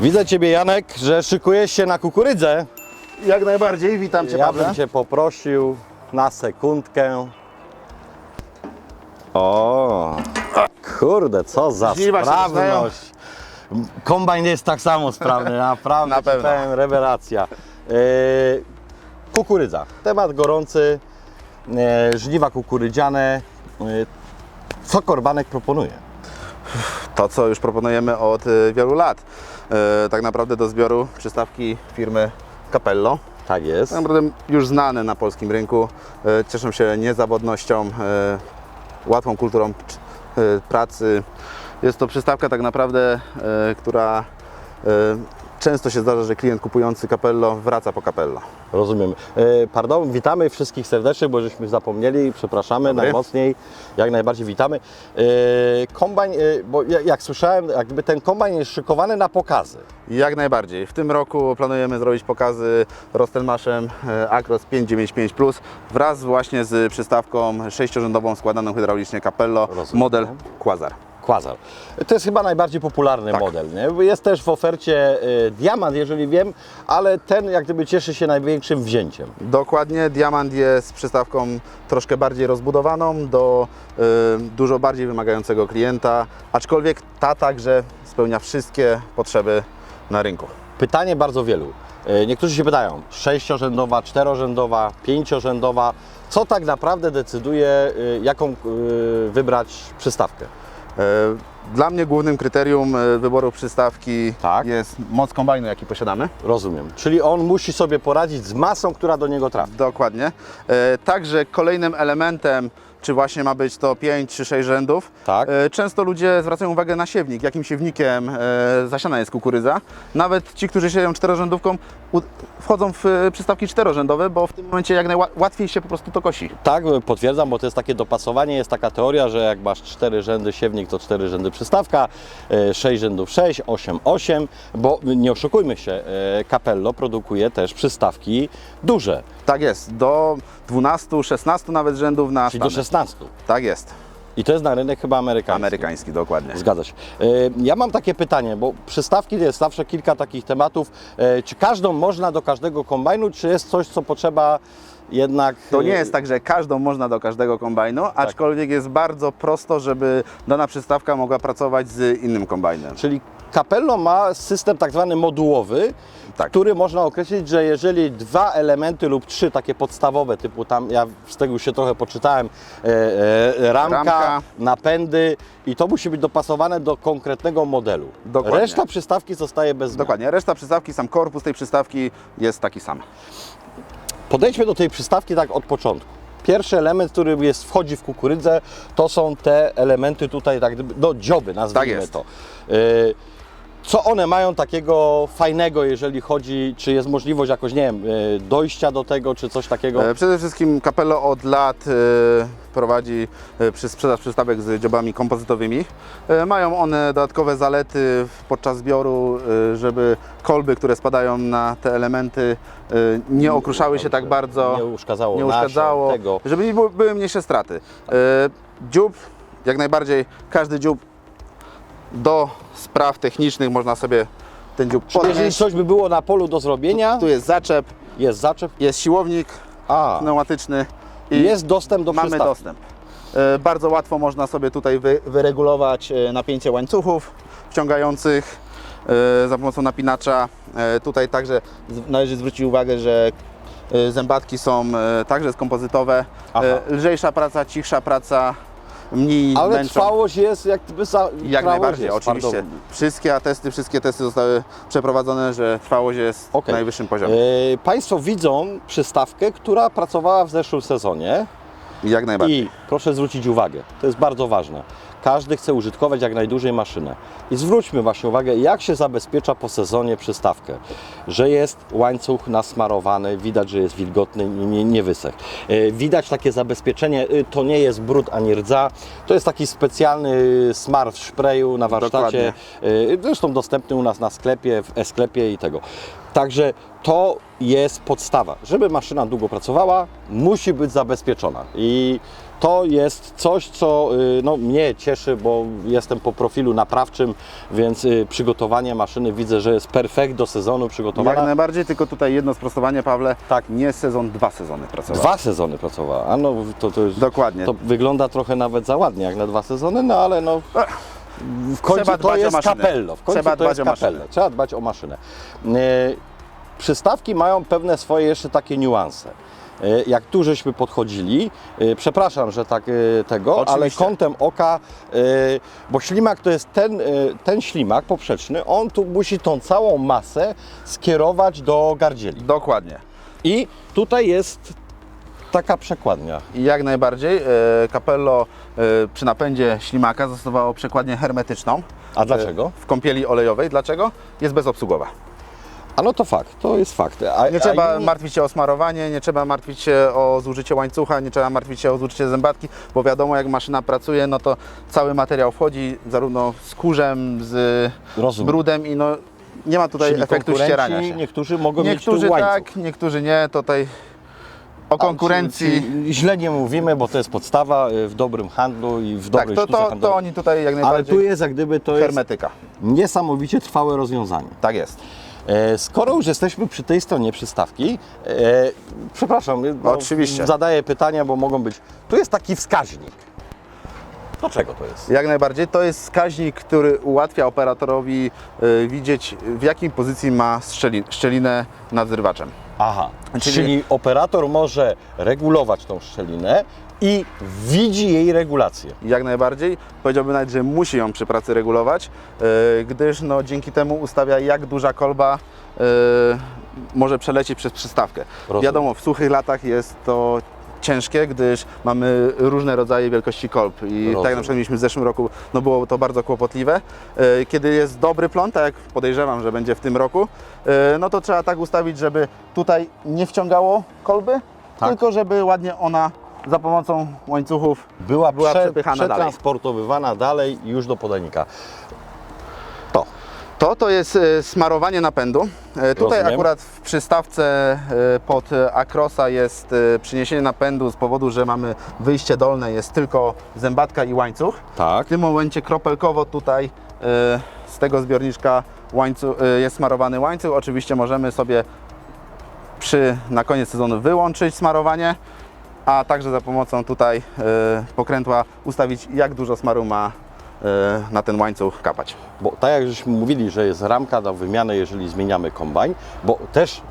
Widzę Ciebie Janek, że szykujesz się na kukurydzę. Jak najbardziej, witam Cię Ja Pawle. bym Cię poprosił na sekundkę. O, kurde, co za Żniwa się sprawność. Kombajn jest tak samo sprawny, naprawdę Na pewno. powiem, rewelacja. E, kukurydza, temat gorący, e, żniwa kukurydziane. E, co Korbanek proponuje? To, co już proponujemy od y, wielu lat. Y, Tak naprawdę do zbioru przystawki firmy Capello. Tak jest. Tak naprawdę już znane na polskim rynku. Y, Cieszą się niezawodnością, łatwą kulturą pracy. Jest to przystawka tak naprawdę, która często się zdarza, że klient kupujący Capello wraca po Capello. Rozumiem. E, pardon, witamy wszystkich serdecznie, bo żeśmy zapomnieli, przepraszamy Dobry. najmocniej, jak najbardziej witamy. E, kombajn, e, bo ja- jak słyszałem, jakby ten kombajn jest szykowany na pokazy. Jak najbardziej. W tym roku planujemy zrobić pokazy Rostelmaszem e, Acros 595 Plus wraz właśnie z przystawką sześciorzędową składaną hydraulicznie Capello, Rozumiem. model Quasar. Quasar. To jest chyba najbardziej popularny Tak. model. Nie? Jest też w ofercie e, diamant, jeżeli wiem, ale ten jak gdyby cieszy się największym wzięciem. Dokładnie, Diamant jest przystawką troszkę bardziej rozbudowaną do e, dużo bardziej wymagającego klienta, aczkolwiek ta także spełnia wszystkie potrzeby na rynku. Pytanie bardzo wielu. E, Niektórzy się pytają, sześciorzędowa, czterorzędowa, pięciorzędowa. Co tak naprawdę decyduje, e, jaką e, wybrać przystawkę? Uh, Dla mnie głównym kryterium e, wyboru przystawki Tak. jest moc kombajnu, jaki posiadamy. Rozumiem. Czyli on musi sobie poradzić z masą, która do niego trafi. Dokładnie. E, Także kolejnym elementem, czy właśnie ma być to 5 czy 6 rzędów, Tak. e, często ludzie zwracają uwagę na siewnik, jakim siewnikiem zasiana jest kukurydza. Nawet ci, którzy sieją czterorzędówką, wchodzą w przystawki czterorzędowe, bo w tym momencie jak najłatwiej się po prostu to kosi. Tak, potwierdzam, bo to jest takie dopasowanie, jest taka teoria, że jak masz cztery rzędy siewnik, to cztery rzędy przystawka, e, sześć rzędów 6, 8, 8, bo nie oszukujmy się, e, Capello produkuje też przystawki duże, Tak jest, do 12, 16 nawet rzędów na czyli do standard. 16. Tak jest, I to jest na rynek chyba amerykański. amerykański, dokładnie. Zgadza się. E, Ja mam takie pytanie, bo przystawki to jest zawsze kilka takich tematów. E, Czy każdą można do każdego kombajnu, czy jest coś, co potrzeba jednak... To nie e, jest tak, że każdą można do każdego kombajnu, aczkolwiek jest bardzo prosto, żeby dana przystawka mogła pracować z innym kombajnem. Czyli Capello ma system tak zwany modułowy, Tak. który można określić, że jeżeli dwa elementy lub trzy takie podstawowe, typu tam, ja z tego już się trochę poczytałem, e, e, ramka, Ramka. napędy i to musi być dopasowane do konkretnego modelu. Dokładnie. Reszta przystawki zostaje bez zmian. Dokładnie, reszta przystawki, sam korpus tej przystawki jest taki sam. Podejdźmy do tej przystawki tak od początku. Pierwszy element, który jest, wchodzi w kukurydzę, to są te elementy tutaj, tak no dzioby, nazwijmy Tak to. Y, Co one mają takiego fajnego, jeżeli chodzi, czy jest możliwość jakoś, nie wiem, y, dojścia do tego, czy coś takiego? E, Przede wszystkim Capello od lat e, prowadzi e, przy sprzedaż przystawek z dziobami kompozytowymi. E, Mają one dodatkowe zalety podczas zbioru, e, żeby kolby, które spadają na te elementy e, nie okruszały się tak bardzo. Nie uszkadzało nie uszkadzało, tego. żeby były, mniejsze straty. E, Dziób, jak najbardziej, każdy dziób do spraw technicznych można sobie ten dziób Czyli jeżeli podnieść. coś by było na polu do zrobienia, Tu jest zaczep, jest zaczep, jest siłownik a, pneumatyczny i jest dostęp do mamy przystawki. dostęp. E, Bardzo łatwo można sobie tutaj wy, wyregulować e, napięcie łańcuchów wciągających e, za pomocą napinacza. E, Tutaj także z- należy zwrócić uwagę, że e, zębatki są e, także skompozytowe. Aha. E, Lżejsza praca, cichsza praca, mniej Ale męczą. trwałość jest jak gdyby za... Jak najbardziej, jest, oczywiście. pardon. Wszystkie atesty, wszystkie testy zostały przeprowadzone, że trwałość jest Okej. na najwyższym poziomie. E, Państwo widzą przystawkę, która pracowała w zeszłym sezonie Jak najbardziej. i proszę zwrócić uwagę, to jest bardzo ważne. Każdy chce użytkować jak najdłużej maszynę. I zwróćmy właśnie uwagę, jak się zabezpiecza po sezonie przystawkę. Że jest łańcuch nasmarowany, widać, że jest wilgotny i nie, nie wysech. E, Widać takie zabezpieczenie, y, to nie jest brud ani rdza, to jest taki specjalny smar w szpreju na warsztacie, y, zresztą dostępny u nas na sklepie, w e-sklepie i tego. Także to jest podstawa. Żeby maszyna długo pracowała, musi być zabezpieczona. I to jest coś, co y, no, mnie cieszy, bo jestem po profilu naprawczym, więc y, przygotowanie maszyny widzę, że jest perfekt do sezonu Jak przygotowana. najbardziej, tylko tutaj jedno sprostowanie, Pawle. Tak. Nie sezon, dwa sezony pracował. Dwa sezony pracowała. A no, to, to, już- Dokładnie. to wygląda trochę nawet za ładnie jak na dwa sezony, no ale no w końcu Trzeba to dbać o jest maszynę. kapello. W końcu Trzeba to dbać jest o maszynę. kapello. Trzeba dbać o maszynę. E, przystawki mają pewne swoje jeszcze takie niuanse. E, Jak tu żeśmy podchodzili, e, przepraszam, że tak tego, ale Oczywiście. kątem oka, bo ślimak to jest ten, ten ślimak poprzeczny, on tu musi tą całą masę skierować do gardzieli. Dokładnie. I tutaj jest taka przekładnia. I jak najbardziej e, Capello e, przy napędzie ślimaka zastosowało przekładnię hermetyczną. A dlaczego? E, w kąpieli olejowej. Dlaczego? Jest bezobsługowa. A no to fakt, to jest fakt. A, Nie a trzeba inni- martwić się o smarowanie, nie trzeba martwić się o zużycie łańcucha, nie trzeba martwić się o zużycie zębatki, bo wiadomo jak maszyna pracuje, no to cały materiał wchodzi zarówno z kurzem, z Rozumiem. brudem i no nie ma tutaj Czyli efektu ścierania się. Niektórzy mogą Niektórzy mieć tu łańcuch. tak, niektórzy nie, tutaj o konkurencji. Źle nie mówimy, bo to jest podstawa y, w dobrym handlu i w Tak, dobrej to, sztuce to, to handlowej. oni tutaj jak Ale najbardziej tu jest jak gdyby to jest hermetyka. niesamowicie trwałe rozwiązanie. Tak jest. E, Skoro już jesteśmy przy tej stronie przystawki, e, przepraszam, bo Oczywiście. zadaję pytania, bo mogą być. Tu jest taki wskaźnik. Do czego to jest? Jak najbardziej. To jest wskaźnik, który ułatwia operatorowi y, widzieć w jakiej pozycji ma szczeli, szczelinę nad zrywaczem. Aha, Czyli- czyli... operator może regulować tą szczelinę i widzi jej regulację. Jak najbardziej. Powiedziałbym nawet, że musi ją przy pracy regulować, y, gdyż no, dzięki temu ustawia jak duża kolba y, może przelecieć przez przystawkę. Rozumiem. Wiadomo, w suchych latach jest to ciężkie, gdyż mamy różne rodzaje wielkości kolb i tak Rozumiem. na przykład mieliśmy w zeszłym roku, no było to bardzo kłopotliwe. Y, Kiedy jest dobry plon, tak jak podejrzewam, że będzie w tym roku, y, no to trzeba tak ustawić, żeby tutaj nie wciągało kolby, Tak. tylko żeby ładnie ona za pomocą łańcuchów Była, Była prze, przepychana dalej. przetransportowywana dalej już do podajnika. To. To jest e, smarowanie napędu. E, Tutaj Rozumiem. akurat w przystawce e, pod Acrosa jest przyniesienie napędu z powodu, że mamy wyjście dolne, jest tylko zębatka i łańcuch. Tak. W tym momencie kropelkowo tutaj z tego zbiorniczka łańcuch, jest smarowany łańcuch. Oczywiście możemy sobie przy, na koniec sezonu wyłączyć smarowanie, a także za pomocą tutaj pokrętła ustawić jak dużo smaru ma na ten łańcuch kapać. Bo tak jak żeśmy mówili, że jest ramka do wymiany, jeżeli zmieniamy kombajn, bo też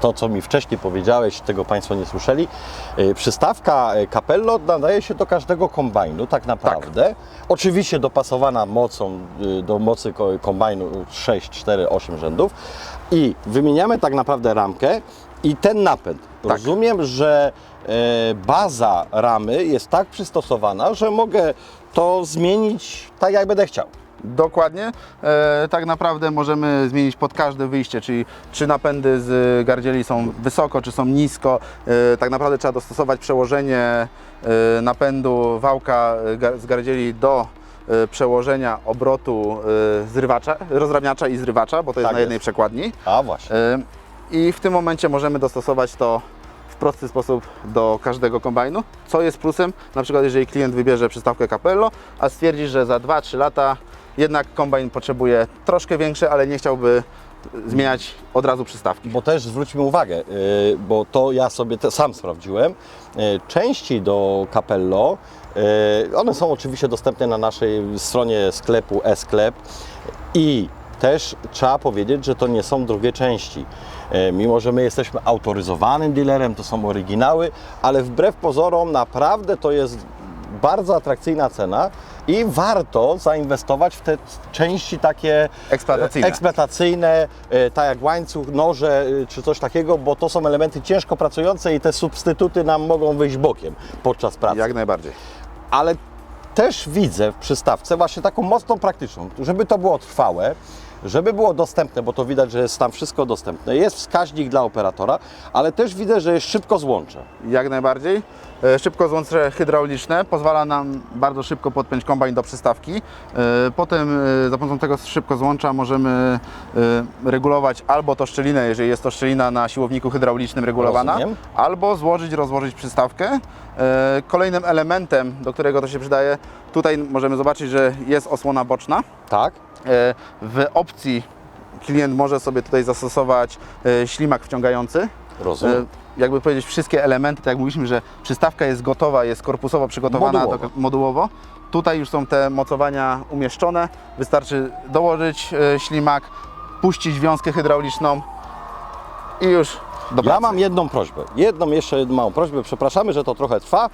to, co mi wcześniej powiedziałeś, tego Państwo nie słyszeli, yy, przystawka yy, Capello nadaje się do każdego kombajnu tak naprawdę. Oczywiście dopasowana mocą do mocy ko- kombajnu 6, 4, 8 rzędów i wymieniamy tak naprawdę ramkę i ten napęd. Rozumiem, że e, baza ramy jest tak przystosowana, że mogę to zmienić tak, jak będę chciał. Dokładnie. E, tak naprawdę możemy zmienić pod każde wyjście, czyli czy napędy z gardzieli są wysoko, czy są nisko. E, tak naprawdę trzeba dostosować przełożenie e, napędu wałka e, z gardzieli do e, przełożenia obrotu e, zrywacza, rozrabniacza i zrywacza, bo to jest Tak na jest. jednej przekładni. A właśnie. E, I w tym momencie możemy dostosować to prosty sposób do każdego kombajnu, co jest plusem, na przykład jeżeli klient wybierze przystawkę Capello, a stwierdzi, że za 2-3 lata jednak kombajn potrzebuje troszkę większy, ale nie chciałby zmieniać od razu przystawki. Bo też zwróćmy uwagę, yy, bo to ja sobie te, sam sprawdziłem. Yy, Części do Capello, yy, one są oczywiście dostępne na naszej stronie sklepu e-sklep i też trzeba powiedzieć, że to nie są drogie części. Yy, Mimo, że my jesteśmy autoryzowanym dealerem, to są oryginały, ale wbrew pozorom naprawdę to jest bardzo atrakcyjna cena i warto zainwestować w te części takie Eksploatacyjne. eksploatacyjne, e, tak jak łańcuch, noże e, czy coś takiego, bo to są elementy ciężko pracujące i te substytuty nam mogą wyjść bokiem podczas pracy. Jak najbardziej. Ale też widzę w przystawce właśnie taką mocną praktyczną, żeby to było trwałe, żeby było dostępne, bo to widać, że jest tam wszystko dostępne. Jest wskaźnik dla operatora, ale też widzę, że jest szybko złącze. Jak najbardziej. E, Szybko złącze hydrauliczne pozwala nam bardzo szybko podpiąć kombajn do przystawki. E, Potem e, za pomocą tego szybko złącza możemy regulować albo to szczelinę, jeżeli jest to szczelina na siłowniku hydraulicznym regulowana, Rozumiem. albo złożyć, rozłożyć przystawkę. Kolejnym elementem, do którego to się przydaje, tutaj możemy zobaczyć, że jest osłona boczna. Tak? E, W opcji klient może sobie tutaj zastosować e, ślimak wciągający. Rozumiem. E, Jakby powiedzieć, wszystkie elementy, tak jak mówiliśmy, że przystawka jest gotowa, jest korpusowo przygotowana Modułowo. Modułowo. Tutaj już są te mocowania umieszczone. Wystarczy dołożyć ślimak, puścić wiązkę hydrauliczną i już do Ja pracy. mam jedną prośbę. Jedną, jeszcze jedną małą prośbę. Przepraszamy, że to trochę trwa,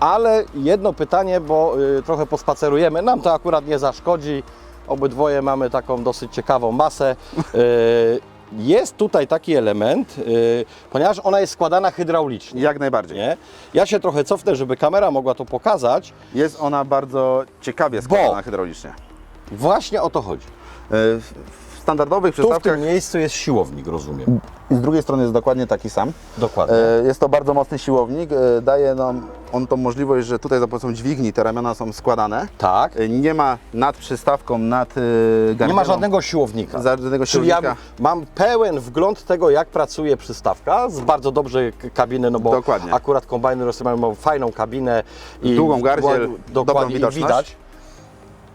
ale jedno pytanie, bo y, trochę pospacerujemy. Nam to akurat nie zaszkodzi. Obydwoje mamy taką dosyć ciekawą masę. Y, jest tutaj taki element, y, ponieważ ona jest składana hydraulicznie. Jak najbardziej. Nie? Ja się trochę cofnę, żeby kamera mogła to pokazać. Jest ona bardzo ciekawie składana hydraulicznie. Właśnie o to chodzi. Standardowych Tu w przystawkach tym miejscu jest siłownik, rozumiem. i z drugiej strony jest dokładnie taki sam. Dokładnie. E, Jest to bardzo mocny siłownik. e, Daje nam on tą możliwość, że tutaj za pomocą dźwigni te ramiona są składane. Tak. E, Nie ma nad przystawką, nad e, Nie ma żadnego siłownika. żadnego Czyli ja siłownika. mam pełen wgląd tego, jak pracuje przystawka z bardzo dobrze kabiny, no bo Dokładnie. akurat kombajny mają fajną kabinę i Długą gardziel, dobrą widoczność. widać.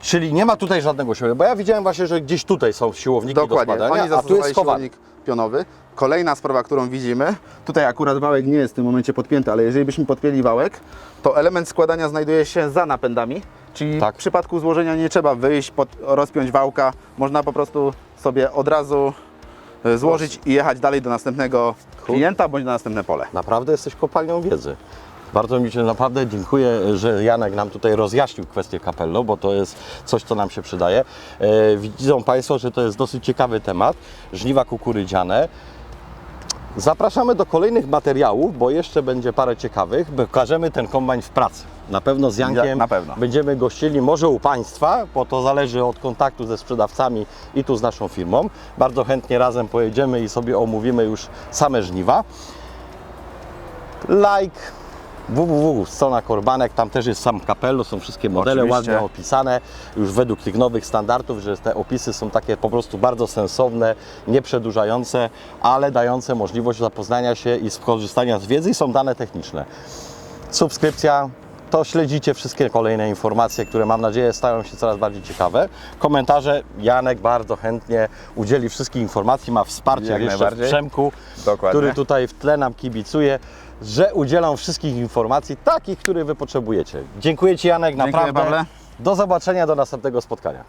Czyli nie ma tutaj żadnego siłownika, bo ja widziałem właśnie, że gdzieś tutaj są siłowniki Dokładnie. do Oni składania, a tu jest zastosowali schowany. siłownik pionowy. Kolejna sprawa, którą widzimy, tutaj akurat wałek nie jest w tym momencie podpięty, ale jeżeli byśmy podpięli wałek, to element składania znajduje się za napędami, czyli Tak. w przypadku złożenia nie trzeba wyjść, pod, rozpiąć wałka, można po prostu sobie od razu e, złożyć i jechać dalej do następnego klienta bądź na następne pole. Naprawdę jesteś kopalnią wiedzy. Bardzo mi się naprawdę dziękuję, że Janek nam tutaj rozjaśnił kwestię kapello, bo to jest coś, co nam się przydaje. E, widzą Państwo, że to jest dosyć ciekawy temat. Żniwa kukurydziane. Zapraszamy do kolejnych materiałów, bo jeszcze będzie parę ciekawych. Pokażemy ten kombajn w pracy. Na pewno z Jankiem Ja- na pewno. będziemy gościli, może u Państwa, bo to zależy od kontaktu ze sprzedawcami i tu z naszą firmą. Bardzo chętnie razem pojedziemy i sobie omówimy już same żniwa like www, strona Korbanek, tam też jest sam kapello, są wszystkie modele Oczywiście. ładnie opisane, już według tych nowych standardów, że te opisy są takie po prostu bardzo sensowne, nie przedłużające, ale dające możliwość zapoznania się i skorzystania z wiedzy i są dane techniczne. Subskrypcja, to śledzicie wszystkie kolejne informacje, które mam nadzieję stają się coraz bardziej ciekawe. Komentarze, Janek bardzo chętnie udzieli wszystkich informacji, ma wsparcie Jak jeszcze w. Przemku, Dokładnie. który tutaj w tle nam kibicuje, że udzielam wszystkich informacji, takich, które Wy potrzebujecie. Dziękuję Ci Janek, Dziękuję, naprawdę. Pawle. Do zobaczenia, do następnego spotkania.